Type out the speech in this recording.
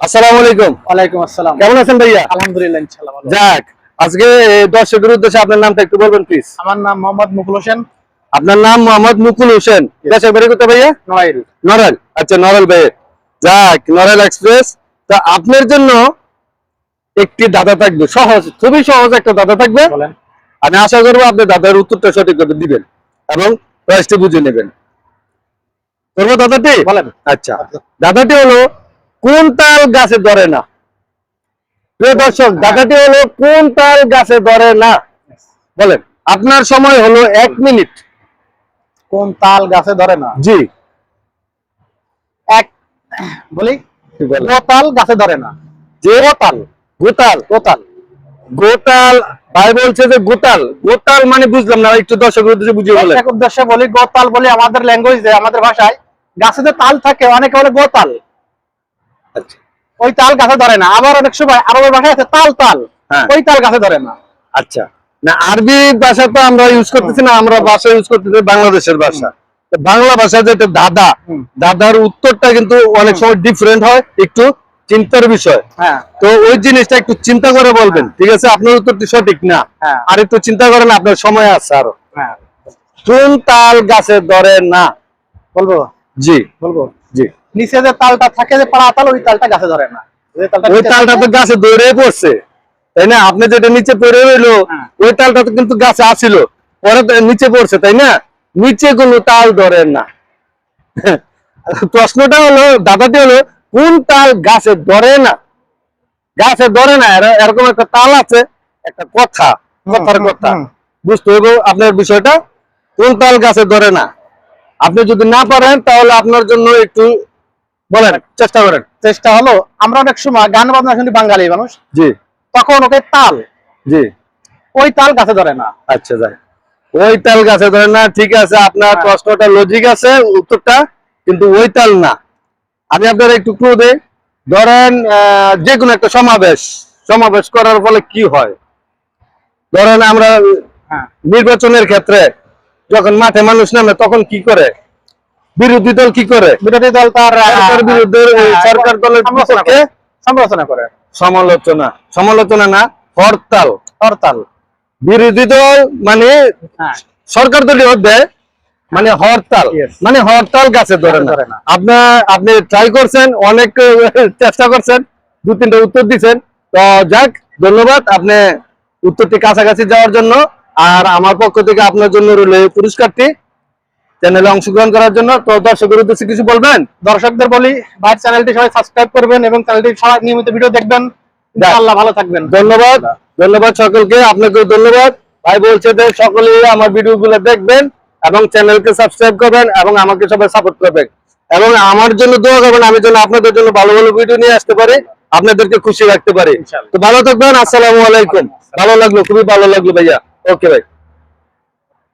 আসসালামু আলাইকুম। ওয়ালাইকুম আসসালাম। কেমন আছেন ভাইয়া? আলহামদুলিল্লাহ ইনশাআল্লাহ ভালো যাক আজকে দর্শকের উদ্দেশ্যে আপনার নামটা একটু বলবেন প্লিজ আমার নাম মোহাম্মদ মুকুল হোসেন। আপনার নাম মোহাম্মদ মুকুল হোসেন। দেশের বাড়ি কোথায় ভাইয়া? নড়াইল। নরেল আচ্ছা যাক এক্সপ্রেস। তা আপনার জন্য একটি দাদা থাকবে। সহজ খুবই সহজ একটা দাদা থাকবে। বলেন। আমি আশা করব আপনি দাদার উত্তরটা সঠিকভাবে দিবেন এবং প্রাইসটি বুঝে নেবেন। করব দাদাটি? বলেন। আচ্ছা দাদাটি হলো কোন তাল গাছে ধরে না। প্রিয় দর্শক দাদাটি হলো কোন তাল গাছে ধরে না। বলেন আপনার সময় হলো এক মিনিট। কোন তাল গাছে ধরে না? জি। এক বলি গোতাল গাছে ধরে না। যে গোতাল গোতাল গোতাল। গোতাল ভাই বলছে যে গোতাল। গোতাল মানে বুঝলাম না একটু দর্শকের উদ্দেশ্যে বুঝিয়ে এক উদ্দেশ্যে বলি গোতাল বলি আমাদের ল্যাঙ্গুয়েজে আমাদের ভাষায়। গাছে যে তাল থাকে অনেকে বলে গোতাল। ওই তাল গাছে ধরে না। আবার অনেক সময় আরবের ভাষায় আছে তাল তাল। হ্যাঁ। ওই তাল গাছে ধরে না। আচ্ছা। না আরবি ভাষা তো আমরা ইউজ করতেছি না আমরা ভাষা ইউজ করতেছি বাংলাদেশের ভাষা। বাংলা ভাষা যেটা দাদা দাদার উত্তরটা কিন্তু অনেক সময় ডিফারেন্ট হয় একটু চিন্তার বিষয়। হ্যাঁ। তো ওই জিনিসটা একটু চিন্তা করে বলবেন। ঠিক আছে? আপনার উত্তরটি সঠিক না। হ্যাঁ। আর একটু চিন্তা করেন আপনার সময় আছে আরও। হ্যাঁ। কোন তাল গাছে ধরে না? বলব? জি। বলব? জি। নিচে যে তালটা থাকে যে পাড়া তাল ওই তালটা গাছে ধরে না। ওই তালটা তো গাছে দৌড়ে পড়ছে। তাই না? আপনি যেটা নিচে পড়ে রইল হ্যাঁ। ওই তালটা তো কিন্তু গাছে আসিল পরে নিচে পড়ছে তাই না? নিচে কোনো তাল ধরে না। প্রশ্নটা হলো দাদাটি হলো কোন তাল গাছে ধরে না? গাছে ধরে না এর- এরকম একটা তাল আছে একটা কথা কথার কথা। বুঝতে হবে আপনার বিষয়টা? কোন তাল গাছে ধরে না? আপনি যদি না পারেন তাহলে আপনার জন্য একটু বলেন চেষ্টা করেন। চেষ্টা হলো আমরা অনেক সময় গান বাজনা শুনি বাঙালি মানুষ জি। তখন ওকে তাল জি। ওই তাল গাছে ধরে না। আচ্ছা যাই। ওই তাল গাছে ধরে না ঠিক আছে আপনার হ্যাঁ। প্রশ্নটা লজিক আছে উত্তরটা কিন্তু ওই তাল না। আমি আপনার একটু ক্লু দেই। ধরেন আহ, যে কোনো একটা সমাবেশ সমাবেশ করার ফলে কি হয়? ধরেন আমরা হ্যাঁ। নির্বাচনের ক্ষেত্রে যখন মাঠে মানুষ নামে তখন কি করে? বিরোধী দল কি করে? বিরোধী দল তার বিরুদ্ধে সরকার দলের সমালোচনা করে। সমালোচনা করে। সমালোচনা। সমালোচনা না হরতাল। হরতাল। বিরোধী দল মানে হ্যাঁ। সরকার দলীয় দেয় মানে হরতাল. মানে হরতাল গাছে ধরে না। না। আপনার আপনি ট্রাই করছেন অনেক চেষ্টা করছেন দু তিনটা উত্তর দিচ্ছেন তো যাক ধন্যবাদ আপনি উত্তরটি কাছাকাছি যাওয়ার জন্য। আর আমার পক্ষ থেকে আপনার জন্য রইল এই পুরস্কারটি। চ্যানেলে অংশগ্রহণ করার জন্য তো দর্শকের উদ্দেশ্যে কিছু বলবেন? দর্শকদের বলি ভাইয়ের চ্যানেলটি সবাই সাবস্ক্রাইব করবেন এবং চ্যানেলটি সবাই নিয়মিত ভিডিও দেখবেন। আল্লাহ ভালো থাকবেন। ধন্যবাদ। ধন্যবাদ সকলকে। আপনাকে ধন্যবাদ। ভাই বলছে যে সকলেই আমার ভিডিও গুলো দেখবেন এবং চ্যানেলকে সাবস্ক্রাইব করবেন এবং আমাকে সবাই সাপোর্ট করবেন। এবং আমার জন্য দোয়া করবেন আমি যেন আপনাদের জন্য ভালো ভালো ভিডিও নিয়ে আসতে পারি আপনাদেরকে খুশি রাখতে পারি। তো ভালো থাকবেন আসসালামু আলাইকুম। ভালো লাগল খুবই ভালো লাগল ভাইয়া। ওকে ভাই